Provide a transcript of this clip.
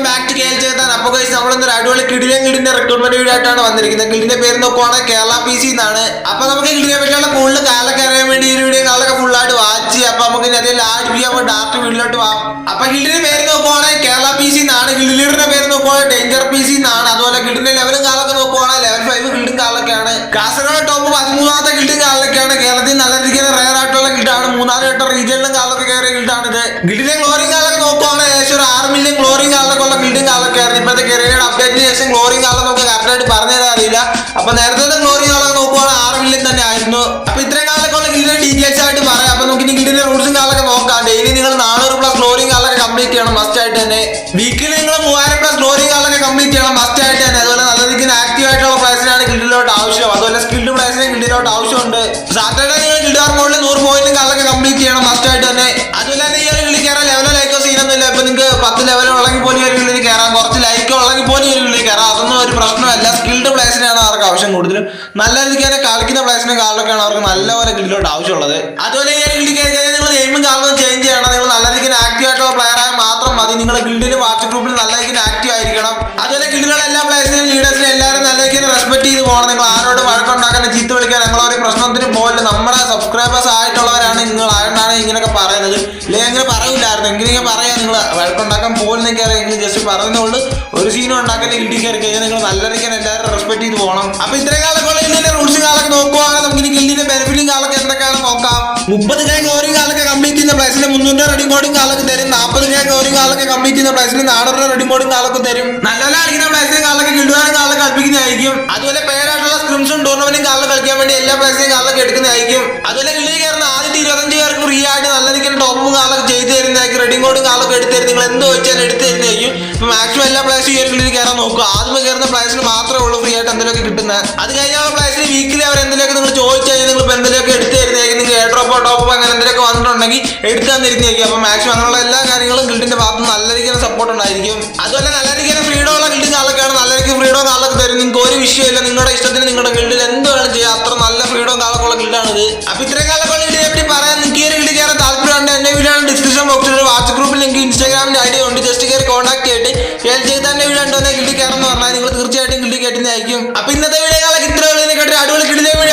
Welcome back to കേൾ ചെയ്താൻ അപ്പൊ കഴിച്ച് നമ്മളൊന്നൊരു അടിപൊളി കിടിലൻ കിടിന്റെ റിക്രൂട്ട്മെന്റ് വീഡിയോ ആയിട്ടാണ് വന്നിരിക്കുന്നത്. കിഡിന്റെ പേര് നോക്കുവാണെങ്കിൽ കേരള പി സി എന്നാണ്. അപ്പൊ നമുക്ക് കിടിനെ പറ്റിയുള്ള കൂടുതൽ കാലൊക്കെ അറിയാൻ വേണ്ടി ഈ വീഡിയോ കാലൊക്കെ ഫുൾ ആയിട്ട് വാച്ച് അപ്പൊ നമുക്ക് ഇനി അതിൽ ആഡ് ചെയ്യാൻ ഡാർക്ക് വീട്ടിലോട്ട് വാ അപ്പൊ ഗിൽഡിന്റെ പേര് നോക്കുവാണെങ്കിൽ കേരള പി സി എന്നാണ്. ഗിൽഡ് ലീഡറിന്റെ പേര് നോക്കുവാണെങ്കിൽ ഡേഞ്ചർ പി സി എന്നാണ്. അതുപോലെ കിഡിന്റെ ലെവലും കാലൊക്കെ നോക്കുവാണെങ്കിൽ ലെവൽ ഫൈവ് ഗിൽഡും കാലൊക്കെയാണ് കാസർഗോഡ് ടോപ്പ് പതിമൂന്നാമത്തെ ഗിൽഡും കാലൊക്കെയാണ് കേരളത്തിൽ നല്ല രീതിയിൽ റയർ ആയിട്ടുള്ള ഗിൽഡാണ് മൂന്നാൽ വട്ടം റീജിയനിലും കാലൊക്കെ കയറിയ ഇത്. ഗിൽഡിന്റെ ഗ്ലോറിംഗ് കാലൊക്കെ നോക്കുവാണെങ്കിൽ ഏകദേശം ഒരു ആറ് മില്യൺ ഗ്ലോറിംഗ് കെറിയയുടെ അപ്ഡേറ്റിന് ശേഷം ഗ്ലോറിംഗ് കാലം നമുക്ക് കറക്റ്റായിട്ട് പറഞ്ഞു തരാൻ അറിയില്ല. അപ്പൊ നേരത്തെ ഗ്ലോറിംഗ് കാലം നോക്കുവാണെങ്കിൽ ആറ് മില്യൺ തന്നെ ആയിരുന്നു. അപ്പൊ ഇത്രയും കാലൊക്കെ ഗിൽഡിന്റെ ഡീറ്റെയിൽസ് ആയിട്ട് പറയാം. അപ്പൊ നമുക്ക് ഇനി ഗിൽഡിന്റെ റൂൾസും കാലൊക്കെ നോക്കാം. ഡെയിലി നിങ്ങൾ നാനൂറ് പ്ലസ് ഗ്ലോറിംഗ് കാലൊക്കെ കംപ്ലീറ്റ് ചെയ്യണം. മസ്റ്റ് ആയിട്ട് തന്നെ. വീക്കിലി നിങ്ങൾ മൂവായിരം പ്ലസ് ഗ്ലോറിംഗ് കാലൊക്കെ കംപ്ലീറ്റ് ചെയ്യണം. മസ്റ്റ് ആയിട്ട് തന്നെ. അതുപോലെ നല്ല രീതിക്ക് ആക്റ്റീവ് ആയിട്ടുള്ള പ്ലേസിനാണ് ഗിൽഡിലോട്ട് ആവശ്യം. അതുപോലെ സ്കിൽഡ് പ്ലേസിനെ ഗിൽഡിലോട്ട് ആവശ്യമുണ്ട്. സാറ്റർഡേ നിങ്ങൾ ഗിൽഡ് മോഡിൽ നൂറ് പോയിന്റ് അവർക്ക് ആവശ്യം കൂടുതലും നല്ല രീതിക്ക് തന്നെ കളിക്കുന്ന പ്ലേസിനെ കാർഡൊക്കെയാണ് അവർക്ക് നല്ലപോലെ ഗിൽഡിലോട്ട് ആവശ്യമുള്ളത്. അതുപോലെ ഞാൻ നിങ്ങൾ ഗെയിമും കാർഡും ചേഞ്ച് ചെയ്യണം. നിങ്ങൾ നല്ല രീതിക്ക് ആക്റ്റീവ് ആയിട്ടുള്ള പ്ലെയർ ആയ മാത്രം മതി. നിങ്ങളുടെ ഗിൽഡിലും വാട്സപ്പ് ഗ്രൂപ്പിൽ നല്ല രീതിക്ക് ആക്റ്റീവ് ആയിരിക്കണം. അതുപോലെ ഗിൽഡുകളുടെ എല്ലാ പ്ലേസിനും ലീഡേഴ്സിനും എല്ലാവരും നല്ല രീതിക്ക് റെസ്പെക്ട് ചെയ്ത് പോകണം. നിങ്ങൾ ആരോട് വഴക്കുണ്ടാക്കാൻ ചീത്ത വിളിക്കാൻ. ഒരു പ്രശ്നത്തിന് പോകില്ല നമ്മുടെ സബ്സ്ക്രൈബേഴ്സ് ആയിട്ടുള്ളവരാണ് നിങ്ങൾ ആയതുകൊണ്ടാണ് ഇങ്ങനെയൊക്കെ പോകുന്നെങ്കിൽ അറിയാം. ജസ്റ്റ് പറയുന്നുള്ളൂ. ഒരു സീനും ഉണ്ടാക്കാൻ ഗിൽഡി കയറി കഴിഞ്ഞാൽ നിങ്ങൾ നല്ല രീതിക്ക് എല്ലാവരും റെസ്പെക്ട് ചെയ്ത് പോകണം. അപ്പൊ ഇത്രയും കാലം ഇതിന്റെ റൂൾസും കാലൊക്കെ നോക്കുവാണെങ്കിൽ നമുക്ക് ഗിൽഡിന്റെ ബെനിഫിറ്റും കാലൊക്കെ എന്തൊക്കെയാണ് നോക്കാം. മുപ്പത് കെ ഓരോ കാലൊക്കെ കംപ്ലീറ്റ് ചെയ്യുന്ന പ്ലേസിന് മുന്നൂറ് റെഡി മോഡിംഗ് കാലൊക്കെ തരും. നാൽപ്പത് കെ ഓരോ കാലൊക്കെ കംപ്ലീറ്റ് ചെയ്യുന്ന പ്ലേസിന് നാടൊരു റെഡി മോഡിംഗ് കാലൊക്കെ തരും. നല്ല നല്ല കളിക്കുന്ന പ്ലേസിനും കാലൊക്കെ കിട്ടുവാനും കാലൊക്കെ കൽപ്പിക്കുന്നതായിരിക്കും അതുപോലെ പേരായിട്ടുള്ള സ്ക്രിംസും ടൂർണമെന്റും കാലം കളിക്കാൻ വേണ്ടി എല്ലാ പ്ലേസിനും കാലൊക്കെ എടുക്കുന്നതായിരിക്കും. അതുപോലെ ഗിൽഡിൽ കയറുന്ന ചെയ്ത് കോഡും കാലൊക്കെ എടുത്തരും നിങ്ങൾ എന്ത് വെച്ചാലും എടുത്തു തരുന്നതായിരിക്കും ഇപ്പൊ മാക്സിമം എല്ലാ പ്ലേസും ഈ ഒരു ഗിൽഡിൽ കയറാൻ നോക്കുക. ആദ്യമേ കയറുന്ന പ്ലേസിൽ മാത്രമേ ഉള്ളൂ ഫ്രീ ആയിട്ട് എന്തെങ്കിലുമൊക്കെ കിട്ടുന്നത് അത് കഴിഞ്ഞാൽ പ്ലേസിൽ വീക്കിലി അവർ എന്തെങ്കിലുമൊക്കെ നിങ്ങൾ ചോദിച്ചു കഴിഞ്ഞാൽ നിങ്ങൾ ഇപ്പൊ എന്തെങ്കിലുമൊക്കെ എടുത്തു തരുന്നതായിരിക്കും. നിങ്ങൾ എയർ ഡ്രോപ്പോ ടോപ്പോ അങ്ങനെ എന്തെങ്കിലുമൊക്കെ വന്നിട്ടുണ്ടെങ്കിൽ എടുത്തു തന്നിരുന്നേക്കും അപ്പൊ മാക്സിമം അങ്ങനെയുള്ള എല്ലാ കാര്യങ്ങളും ഗിൽഡിന്റെ ഭാഗത്ത് നല്ല രീതിയിൽ സപ്പോർട്ട് ഉണ്ടായിരിക്കും. അതുപോലെ നല്ല രീതിയിൽ ഫ്രീഡം ഉള്ള ഗിൽഡും ആൾക്കാണ് നല്ല രീതിക്ക് ഫ്രീഡം കാലൊക്കെ തരും നിങ്ങൾക്ക് ഒരു വിഷയമില്ല നിങ്ങളുടെ ഇഷ്ടത്തിന് നിങ്ങളുടെ ഗിൽഡിൽ എന്ത് വേണം ചെയ്യാം. അത്ര നല്ല ഫ്രീഡം കാലക്കുള്ള ഉള്ള ഗിൽഡാണ് ഇത് അപ്പൊ ഇത്രയും കാലൊക്കെ ഗിൽഡിനെ പറയാൻ വീഡിയോ ഗിൽഡി കയറെന്ന് പറഞ്ഞാൽ നിങ്ങൾ തീർച്ചയായിട്ടും ഗിൽഡി കയറ്റുന്നതായിരിക്കും. അപ്പൊ ഇന്നത്തെ വീഡിയോ കാലൊക്കെ ഇത്ര അടിപൊളി കിട്ടുന്ന അടിപൊളി